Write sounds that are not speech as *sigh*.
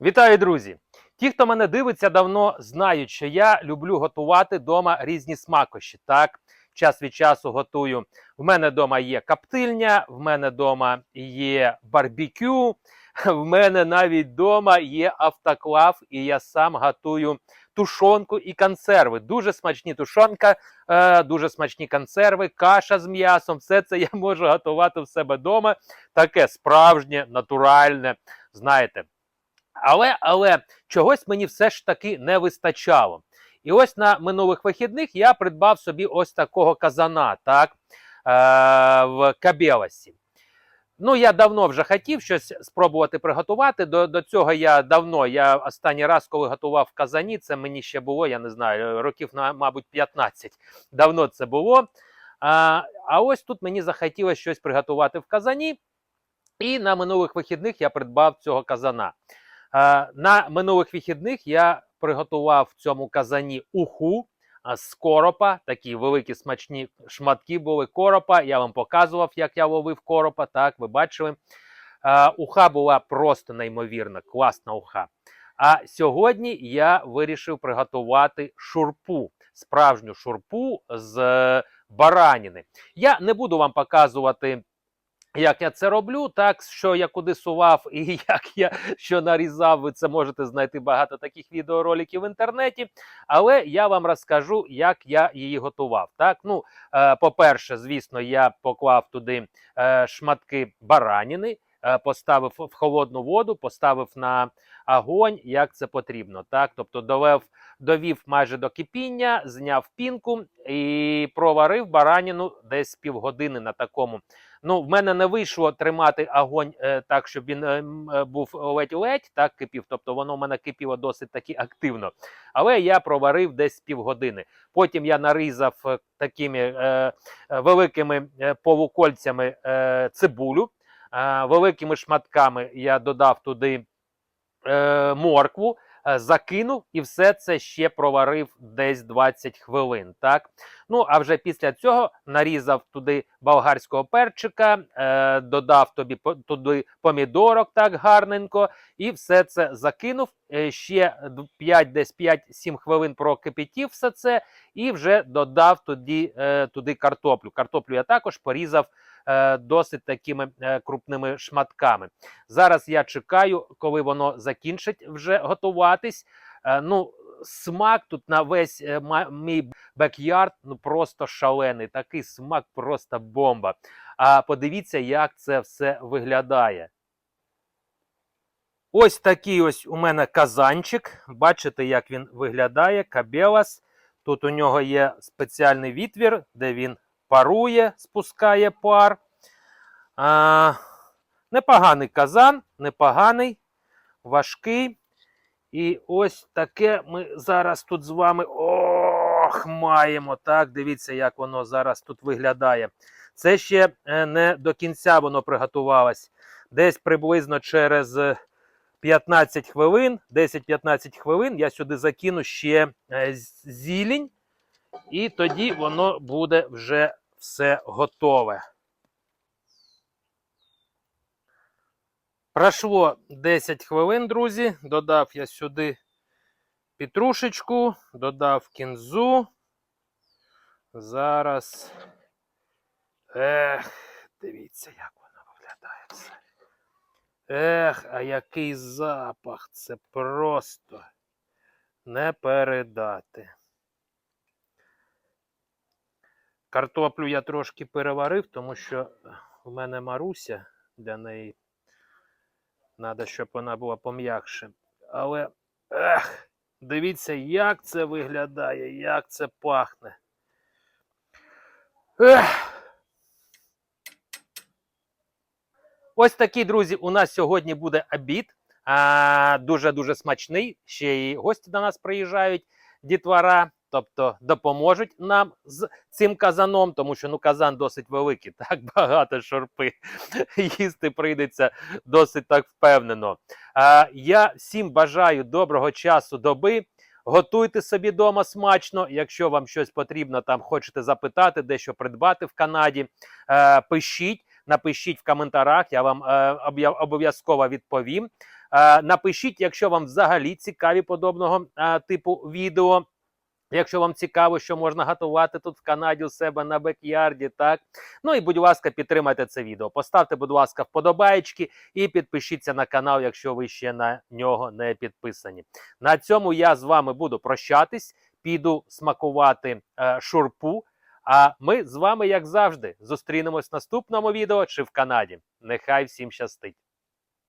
Вітаю, друзі! Ті, хто мене дивиться давно, знають, що я люблю готувати вдома різні смакощі. Так, час від часу готую. В мене вдома є каптильня, в мене вдома є барбекю, в мене навіть вдома є автоклав, і я сам готую тушонку і консерви. Дуже смачні тушонка, е, дуже смачні консерви, каша з м'ясом. Все це я можу готувати в себе вдома. Таке справжнє, натуральне. Знаєте. Але, але чогось мені все ж таки не вистачало. І ось на минулих вихідних я придбав собі ось такого казана, так, е, в Кабеласі. Ну, я давно вже хотів щось спробувати приготувати. До, до цього я давно, я останній раз, коли готував в казані, це мені ще було, я не знаю, років, мабуть, 15. Давно це було. А, а ось тут мені захотілося щось приготувати в казані. І на минулих вихідних я придбав цього казана. Е, На минулих вихідних я приготував в цьому казані уху з коропа. Такі великі смачні шматки були коропа. Я вам показував, як я ловив коропа. Так, ви бачили. Е, Уха була просто неймовірна, класна уха. А сьогодні я вирішив приготувати шурпу, справжню шурпу з е, бараніни. Я не буду вам показувати як я це роблю, так що я куди сував і *laughs* як я що нарізав, ви це можете знайти багато таких відеороликів в інтернеті. Але я вам розкажу, як я її готував. Так, ну е, по-перше, звісно, я поклав туди е, шматки бараніни, поставив в холодну воду, поставив на огонь, як це потрібно. Так, тобто довев, довів майже до кипіння, зняв пінку і проварив бараніну десь півгодини на такому. Ну, в мене не вийшло тримати огонь е, так, щоб він е, е, був ледь-ледь, так кипів. Тобто воно в мене кипіло досить таки активно. Але я проварив десь півгодини. Потім я нарізав е, такими е, е, великими е, полукольцями е, цибулю. Е, великими шматками я додав туди е, моркву, е, закинув і все це ще проварив десь 20 хвилин. Так? Ну, а вже після цього нарізав туди болгарського перчика, додав тобі туди помідорок так гарненько, і все це закинув. Ще 5, десь 5-7 хвилин прокипятів все це, і вже додав туди, туди картоплю. Картоплю я також порізав досить такими е, крупними шматками. Зараз я чекаю, коли воно закінчить вже готуватись. Е, ну, смак тут на весь е, мій бекярд ну просто шалений. Такий смак, просто бомба. А подивіться, як це все виглядає. Ось такий ось у мене казанчик. Бачите, як він виглядає. Кабелас. Тут у нього є спеціальний відвір, де він парує, спускає пар. А, непоганий казан, непоганий, важкий. І ось таке ми зараз тут з вами ох, маємо. Так, дивіться, як воно зараз тут виглядає. Це ще е, не до кінця воно приготувалось. Десь приблизно через е, 15 хвилин, 10-15 хвилин я сюди закину ще е, зілінь, і тоді воно буде вже все готове. Пройшло 10 хвилин, друзі. Додав я сюди петрушечку, додав кінзу. Зараз. Ех, дивіться, як воно виглядає все. Ех, а який запах! Це просто не передати. Картоплю я трошки переварив, тому що в мене Маруся для неї. Треба, щоб вона була пом'якше. Але ех, дивіться, як це виглядає, як це пахне. Ех. Ось такий, друзі, у нас сьогодні буде обід. Дуже-дуже смачний. Ще й гості до нас приїжджають, дітвора. Тобто допоможуть нам з цим казаном, тому що ну казан досить великий, *laughs* так багато шорпи. *laughs* Їсти прийдеться досить так впевнено. А, я всім бажаю доброго часу доби. Готуйте собі вдома смачно. Якщо вам щось потрібно, там хочете запитати, дещо придбати в Канаді, е, пишіть, напишіть в коментарях, я вам е, обов'язково відповім. Е, напишіть, якщо вам взагалі цікаві подобного е, типу відео. Якщо вам цікаво, що можна готувати тут в Канаді у себе на бекярді, так ну і будь ласка, підтримайте це відео. Поставте, будь ласка, вподобайки і підпишіться на канал, якщо ви ще на нього не підписані. На цьому я з вами буду прощатись, піду смакувати е, шурпу. А ми з вами, як завжди, зустрінемось в наступному відео чи в Канаді. Нехай всім щастить!